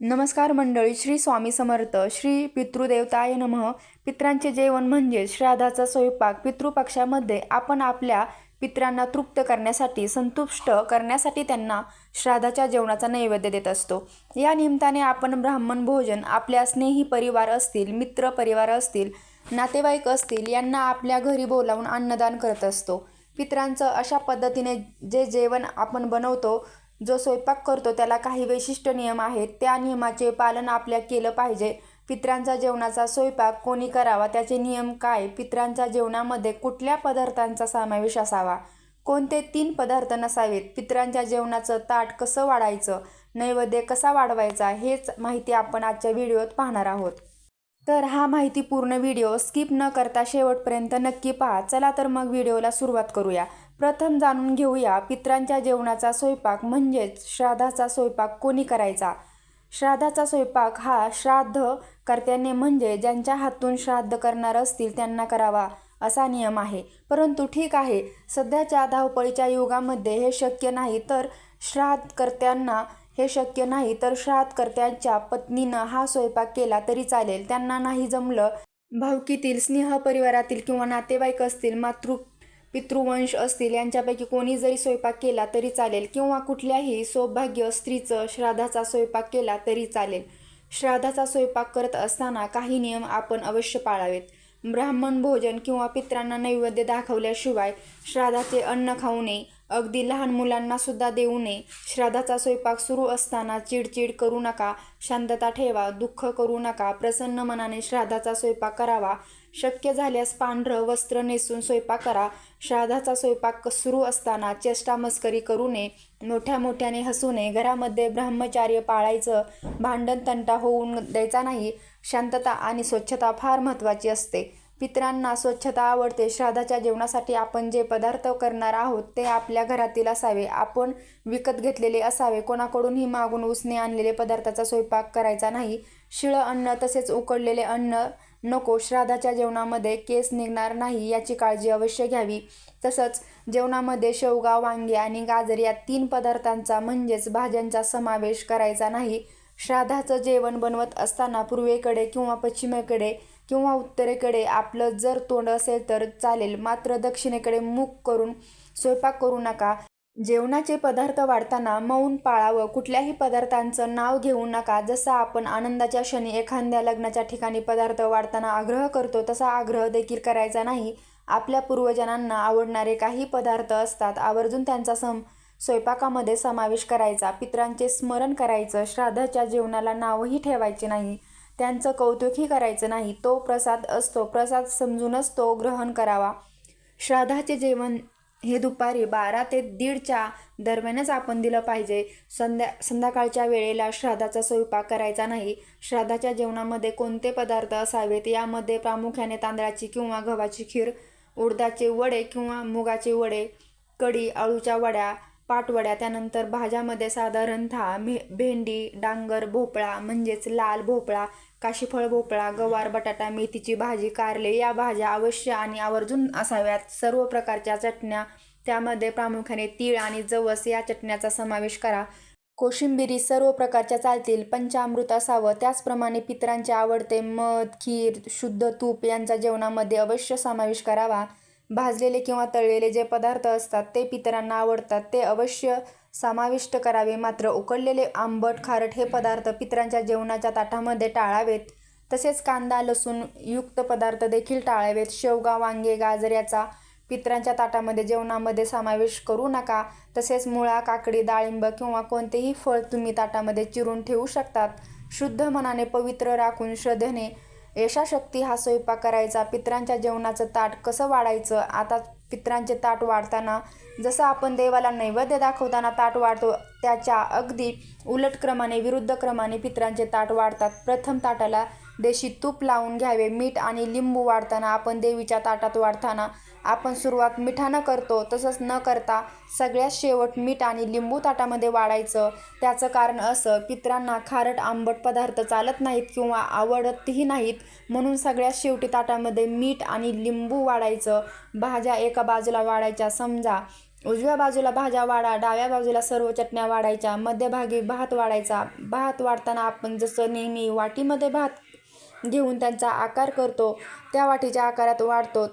नमस्कार मंडळी श्री स्वामी समर्थ श्री पितृदेवताय नमः. पित्रांचे जेवण म्हणजे श्राद्धाचा स्वयंपाक पितृपक्षामध्ये आपण आपल्या पित्रांना तृप्त करण्यासाठी संतुष्ट करण्यासाठी त्यांना श्राद्धाच्या जेवणाचा नैवेद्य देत असतो. या निमित्ताने आपण ब्राह्मण भोजन आपल्या स्नेही परिवार असतील मित्र परिवार असतील नातेवाईक असतील यांना आपल्या घरी बोलावून अन्नदान करत असतो. पित्रांचं अशा पद्धतीने जे जेवण आपण बनवतो जो स्वयंपाक करतो त्याला काही विशिष्ट नियम आहेत. त्या नियमाचे पालन आपल्या केलं पाहिजे. पित्रांचा जेवणाचा स्वयंपाक कोणी करावा? त्याचे नियम काय? पित्रांच्या जेवणामध्ये कुठल्या पदार्थांचा समावेश असावा? कोणते तीन पदार्थ नसावेत? पित्रांच्या जेवणाचं ताट कसं वाढायचं? नैवेद्य कसा वाढवायचा? हेच माहिती आपण आजच्या व्हिडिओत पाहणार आहोत. तर हा माहितीपूर्ण व्हिडिओ स्किप न करता शेवटपर्यंत नक्की पहा. चला तर मग व्हिडिओला सुरुवात करूया. प्रथम जाणून घेऊया पित्रांच्या जेवणाचा स्वयंपाक म्हणजेच श्राद्धाचा स्वयंपाक कोणी करायचा? श्राद्धाचा स्वयंपाक हा श्राद्ध कर्त्याने म्हणजे ज्यांच्या हातून श्राद्ध करणार असतील त्यांना करावा असा नियम आहे. परंतु ठीक आहे सध्याच्या धावपळीच्या युगामध्ये हे शक्य नाही तर श्राद्धकर्त्यांना हे शक्य नाही तर श्राद्धकर्त्यांच्या पत्नीनं हा स्वयंपाक केला तरी चालेल. त्यांना नाही जमलं भावकीतील स्नेह परिवारातील किंवा नातेवाईक असतील मातृ पितृवंश असतील यांच्यापैकी कोणी जरी स्वयंपाक केला तरी चालेल. किंवा कुठल्याही सौभाग्य स्त्रीचं श्राद्धाचा स्वयंपाक केला तरी चालेल. श्राद्धाचा स्वयंपाक करत असताना काही नियम आपण अवश्य पाळावेत. ब्राह्मण भोजन किंवा पित्रांना नैवेद्य दाखवल्याशिवाय श्राद्धाचे अन्न खाऊ नये. अगदी लहान मुलांना सुद्धा देऊ नये. श्राद्धाचा स्वयंपाक सुरू असताना चिडचिड करू नका. शांतता ठेवा. दुःख करू नका. प्रसन्न मनाने श्राद्धाचा स्वयंपाक करावा. शक्य झाल्यास पांढरं वस्त्र नेसून स्वयंपाक करा. श्राद्धाचा स्वयंपाक सुरू असताना चेष्टा मस्करी करू नये. मोठ्या मोठ्याने हसू नये. घरामध्ये ब्रह्मचार्य पाळायचं भांडण तंटा होऊन द्यायचा नाही. शांतता आणि स्वच्छता फार महत्त्वाची असते. पितरांना स्वच्छता आवडते. श्राद्धाच्या जेवणासाठी आपण जे पदार्थ करणार आहोत ते आपल्या घरातील असावे. आपण विकत घेतलेले असावे. कोणाकडूनही मागून उसने आणलेले पदार्थाचा स्वयंपाक करायचा नाही. शिळं अन्न तसेच उकडलेले अन्न नको श्राद्धाच्या जेवणामध्ये केस निघणार नाही याची काळजी अवश्य घ्यावी. तसंच जेवणामध्ये शेवगा वांगे आणि गाजर या तीन पदार्थांचा म्हणजेच भाज्यांचा समावेश करायचा नाही. श्राद्धाचं जेवण बनवत असताना पूर्वेकडे किंवा पश्चिमेकडे किंवा उत्तरेकडे आपलं जर तोंड असेल तर चालेल. मात्र दक्षिणेकडे मुख करून स्वयंपाक करू नका. जेवणाचे पदार्थ वाढताना मौन पाळावं कुठल्याही पदार्थांचं नाव घेऊ नका. जसा आपण आनंदाच्या क्षणी एखाद्या लग्नाच्या ठिकाणी पदार्थ वाढताना आग्रह करतो तसा आग्रह देखील करायचा नाही. आपल्या पूर्वजनांना आवडणारे काही पदार्थ असतात. आवर्जून त्यांचा सम स्वयंपाकामध्ये समावेश करायचा. पित्रांचे स्मरण करायचं. श्राद्धाच्या जेवणाला नावही ठेवायचे नाही. त्यांचं कौतुकही करायचं नाही. तो प्रसाद असतो. प्रसाद समजूनच तो ग्रहण करावा. श्राद्धाचे जेवण हे दुपारी बारा ते दीडच्या दरम्यानच आपण दिलं पाहिजे. संध्या संध्याकाळच्या वेळेला श्राद्धाचा स्वयंपाक करायचा नाही. श्राद्धाच्या जेवणामध्ये कोणते पदार्थ असावेत यामध्ये प्रामुख्याने तांदळाची किंवा गव्हाची खीर उडदाचे वडे किंवा मुगाचे वडे कढी अळूच्या वड्या पाटवड्या त्यानंतर भाज्यामध्ये साधारणतः भे भेंडी डांगर भोपळा म्हणजेच लाल भोपळा काशीफळ भोपळा गवार बटाटा मेथीची भाजी कारले या भाज्या अवश्य आणि आवर्जून असाव्यात. सर्व प्रकारच्या चटण्या त्यामध्ये प्रामुख्याने तीळ आणि जवस या चटण्याचा समावेश करा. कोशिंबिरी सर्व प्रकारच्या चालतील पंचामृत असावं. त्याचप्रमाणे पितरांचे आवडते मध खीर शुद्ध तूप यांचा जेवणामध्ये अवश्य समावेश करावा. भाजलेले किंवा तळलेले जे पदार्थ असतात ते पितरांना आवडतात. ते अवश्य समाविष्ट करावे. मात्र उकडलेले आंबट खारट हे पदार्थ पितरांच्या जेवणाच्या ताटामध्ये टाळावेत. तसेच कांदा लसूण युक्त पदार्थ देखील टाळावेत. शेवगा वांगे गाजर याचा पितरांच्या ताटामध्ये जेवणामध्ये समावेश करू नका. तसेच मुळा काकडी डाळिंब किंवा कोणतेही फळ तुम्ही ताटामध्ये चिरून ठेवू शकतात. शुद्ध मनाने पवित्र राखून श्रद्धेने यशाशक्ती हा स्वयंपाक करायचा. पितरांच्या जेवणाचं ताट कसं वाढायचं? आता पितरांचे ताट वाढताना जसं आपण देवाला नैवेद्य दाखवताना ताट वाढतो त्याच्या अगदी उलट क्रमाने विरुद्ध क्रमाने पितरांचे ताट वाढतात. प्रथम ताटाला देशी तूप लावून घ्यावे. मीठ आणि लिंबू वाढताना आपण देवीच्या ताटात वाढताना आपण सुरुवात मिठानं करतो तसंच न करता सगळ्यात शेवट मीठ आणि लिंबू ताटामध्ये वाढायचं. त्याचं कारण असं पित्रांना खारट आंबट पदार्थ चालत नाहीत किंवा आवडतही नाहीत म्हणून सगळ्यात शेवटी ताटामध्ये मीठ आणि लिंबू वाढायचं. भाज्या एका बाजूला वाढायच्या समजा उजव्या बाजूला भाज्या वाढा डाव्या बाजूला सर्व चटण्या वाढायच्या मध्यभागी भात वाढायचा. भात वाढताना आपण जसं नेहमी वाटीमध्ये भात घेऊन त्यांचा आकार करतो त्या वाटीच्या आकारात वाढतो.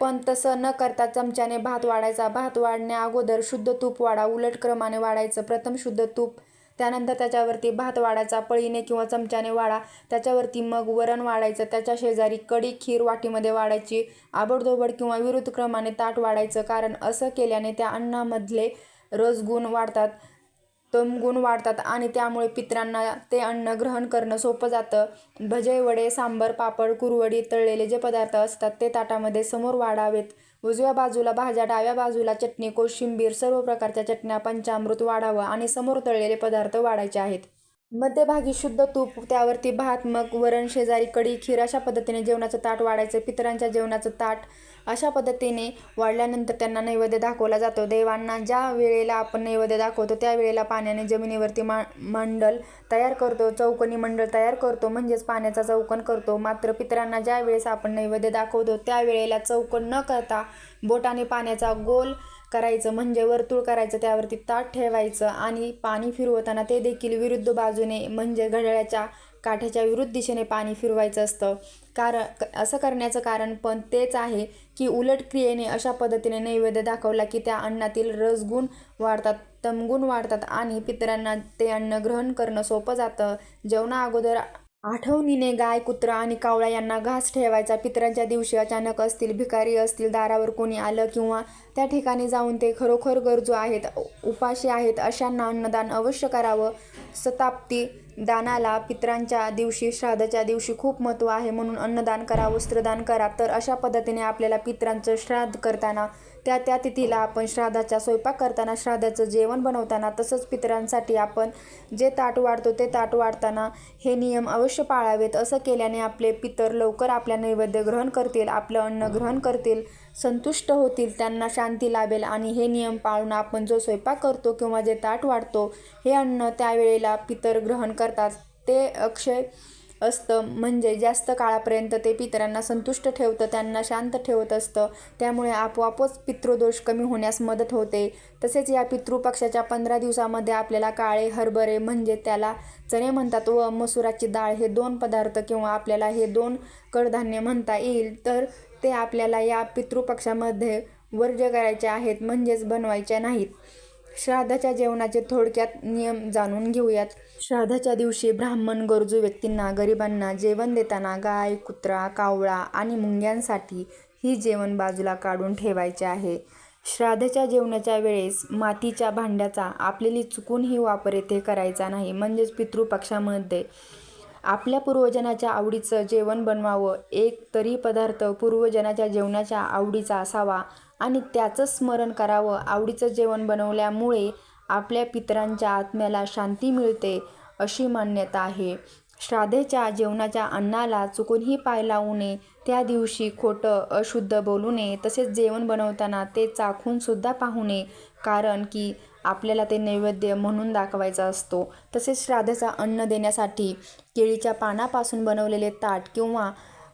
पण तसं न करता चमच्याने भात वाढायचा. भात वाढण्या अगोदर शुद्ध तूप वाढा. उलट क्रमाने वाढायचं. प्रथम शुद्ध तूप. त्यानंतर त्याच्यावरती भात वाढायचा. पळीने किंवा चमच्याने वाढा. त्याच्यावरती मग वरण वाढायचं. त्याच्या शेजारी कढी खीर वाटीमध्ये वाढायची. आबडधोबड किंवा विरुद्ध क्रमाने ताट वाढायचं. कारण असं केल्याने त्या अन्नामधले रसगुण वाढतात. तमगुण वाढतात आणि त्यामुळे पितरांना ते अन्न ग्रहण करणं सोपं जातं. भजे वडे सांबर पापड कुरवडी तळलेले जे पदार्थ असतात ते ताटामध्ये समोर वाढावेत. उजव्या बाजूला भाज्या डाव्या बाजूला चटणी कोशिंबीर सर्व प्रकारच्या चटण्या पंचामृत वाढावं आणि समोर तळलेले पदार्थ वाढायचे आहेत. मध्यभागी शुद्ध तूप त्यावरती भात मग वरण शेजारी कढी खीर अशा पद्धतीने जेवणाचं ताट वाढायचं पितरांच्या जेवणाचं ताट अशा पद्धतीने वाढल्यानंतर त्यांना नैवेद्य दाखवला जातो. देवांना ज्या वेळेला आपण नैवेद्य दाखवतो त्या वेळेला पाण्याने जमिनीवरती मा मंडल तयार करतो चौकोनी मंडळ तयार करतो म्हणजेच पाण्याचा चौकन करतो. मात्र पितरांना ज्या वेळेस आपण नैवेद्य दाखवतो त्यावेळेला चौकन न करता बोटाने पाण्याचा गोल करायचं म्हणजे वर्तुळ करायचं त्यावरती ताट ठेवायचं आणि पाणी फिरवताना ते देखील विरुद्ध बाजूने म्हणजे घड्याळाच्या काठ्याच्या विरुद्ध दिशेने पाणी फिरवायचं असतं. कारण असं करण्याचं कारण पण तेच आहे की उलट क्रियेने अशा पद्धतीने नैवेद्य दाखवला की त्या अन्नातील रसगुण वाढतात तमगुण वाढतात आणि पितरांना ते अन्न ग्रहण करणं सोपं जातं. जेवणा अगोदर आठवणीने गाय कुत्रा आणि कावळा यांना घास ठेवायचा. पितरांच्या दिवशी अचानक असतील भिकारी असतील दारावर कोणी आलं किंवा त्या ठिकाणी जाऊन ते खरोखर गरजू आहेत उपाशी आहेत अशांना अन्नदान अवश्य करावं. सताप्ती दानाला पितरांच्या दिवशी श्राद्धाच्या दिवशी खूप महत्त्व आहे. म्हणून अन्नदान करा वस्त्रदान करा. तर अशा पद्धतीने आपल्याला पित्रांचं श्राद्ध करताना त्या त्या तिथीला आपण श्राद्धाच्या स्वयंपाक करताना श्राद्धाचं जेवण बनवताना तसंच पितरांसाठी आपण जे ताट वाढतो ते ताट वाढताना हे नियम अवश्य पाळावेत. असं केल्याने आपले पितर लवकर आपल्या नैवेद्य ग्रहण करतील आपलं अन्न ग्रहण करतील संतुष्ट होतील त्यांना शांती लाभेल आणि हे नियम पाळून आपण जो स्वयंपाक करतो किंवा जे ताट वाढतो हे अन्न त्यावेळेला पितर ग्रहण करतात. ते अक्षय असतं. म्हणजे जास्त काळापर्यंत ते पितरांना संतुष्ट ठेवतं त्यांना शांत ठेवत असतं. त्यामुळे आपोआपच पितृदोष कमी होण्यास मदत होते. तसेच या पितृपक्षाच्या पंधरा दिवसामध्ये आपल्याला काळे हरभरे म्हणजे त्याला चणे म्हणतात व मसुराची डाळ हे दोन पदार्थ किंवा आपल्याला हे दोन कडधान्य म्हणता येईल. तर ते आपल्याला या पितृपक्षामध्ये वर्ज्य करायचे आहेत म्हणजेच बनवायचे नाहीत. श्राद्धाच्या जेवणाचे थोडक्यात नियम जाणून घेऊयात. श्राद्धाच्या दिवशी ब्राह्मण गरजू व्यक्तींना गरिबांना जेवण देताना गाय कुत्रा कावळा आणि मुंग्यांसाठी ही जेवण बाजूला काढून ठेवायचे आहे. श्राद्धाच्या जेवणाच्या वेळेस मातीच्या भांड्याचा आपल्याली चुकूनही वापर येथे करायचा नाही. म्हणजेच पितृपक्षामध्ये आपल्या पूर्वजनाच्या आवडीचं जेवण बनवावं एक तरी पदार्थ पूर्वजनाच्या जेवणाच्या आवडीचा असावा आणि त्याचं स्मरण करावं. आवडीचं जेवण बनवल्यामुळे आपल्या पितरांच्या आत्म्याला शांती मिळते अशी मान्यता आहे. श्राद्धेच्या जेवणाच्या अन्नाला चुकूनही पाय लावू नये. त्या दिवशी खोटं अशुद्ध बोलू नये. तसेच जेवण बनवताना ते चाखूनसुद्धा पाहू नये. कारण की आपल्याला ते नैवेद्य म्हणून दाखवायचा असतो. तसेच श्राद्धाचा अन्न देण्यासाठी केळीच्या पानापासून बनवलेले ताट किंवा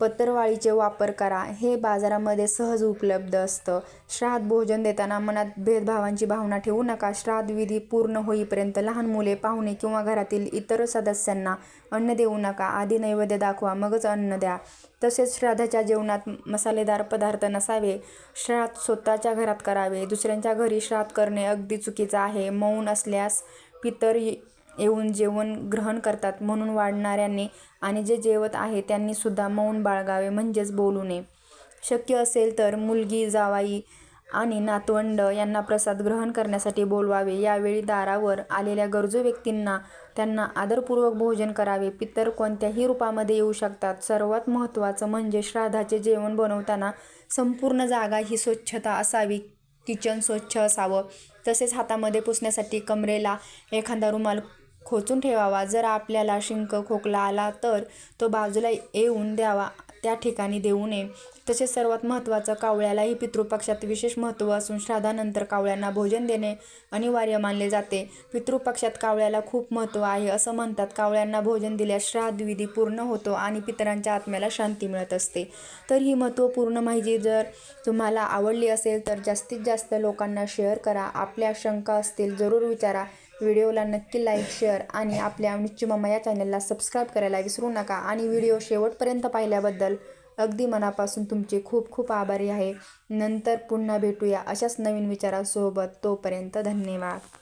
पत्रवाळीचे वापर करा. हे बाजारामध्ये सहज उपलब्ध असतं. श्राद्ध भोजन देताना मनात भेदभावांची भावना ठेवू नका. श्राद्ध विधी पूर्ण होईपर्यंत लहान मुले पाहुणे किंवा घरातील इतर सदस्यांना अन्न देऊ नका. आधी नैवेद्य दाखवा मगच अन्न द्या. तसेच श्राद्धाच्या जेवणात मसालेदार पदार्थ नसावे. श्राद्ध स्वतःच्या घरात करावे. दुसऱ्यांच्या घरी श्राद्ध करणे अगदी चुकीचं आहे. मौन असल्यास पितर येऊन जेवण ग्रहण करतात. म्हणून वाढणाऱ्यांनी आणि जे जेवत आहे त्यांनी सुद्धा मौन बाळगावे म्हणजेच बोलू नये. शक्य असेल तर मुलगी जावाई आणि नातवंड यांना प्रसाद ग्रहण करण्यासाठी बोलवावे. यावेळी दारावर आलेल्या गरजू व्यक्तींना त्यांना आदरपूर्वक भोजन करावे. पितर कोणत्याही रूपामध्ये येऊ शकतात. सर्वात महत्त्वाचं म्हणजे श्राद्धाचे जेवण बनवताना संपूर्ण जागा ही स्वच्छता असावी. किचन स्वच्छ असावं. तसेच हातामध्ये पुसण्यासाठी कमरेला एखादा रुमाल खोचून ठेवावा. जर आपल्याला शिंक खोकला आला तर तो बाजूला येऊन द्यावा. त्या ठिकाणी देऊ नये. तसेच सर्वात महत्त्वाचं कावळ्यालाही पितृपक्षात विशेष महत्त्व असून श्राद्धानंतर कावळ्यांना भोजन देणे अनिवार्य मानले जाते. पितृपक्षात कावळ्याला खूप महत्त्व आहे असं म्हणतात. कावळ्यांना भोजन दिल्यास श्राद्धविधी पूर्ण होतो आणि पितरांच्या आत्म्याला शांती मिळत असते. तर ही महत्त्वपूर्ण माहिती जर तुम्हाला आवडली असेल तर जास्तीत जास्त लोकांना शेअर करा. आपल्या शंका असतील जरूर विचारा. व्हिडिओला नक्की लाईक शेअर आणि आपल्या निच्ची मम्मा या चॅनलला सबस्क्राईब करायला विसरू नका आणि व्हिडिओ शेवटपर्यंत पाहिल्याबद्दल अगदी मनापासून तुमचे खूप खूप आभारी आहे. नंतर पुन्हा भेटूया अशाच नवीन विचारासोबत. तोपर्यंत धन्यवाद.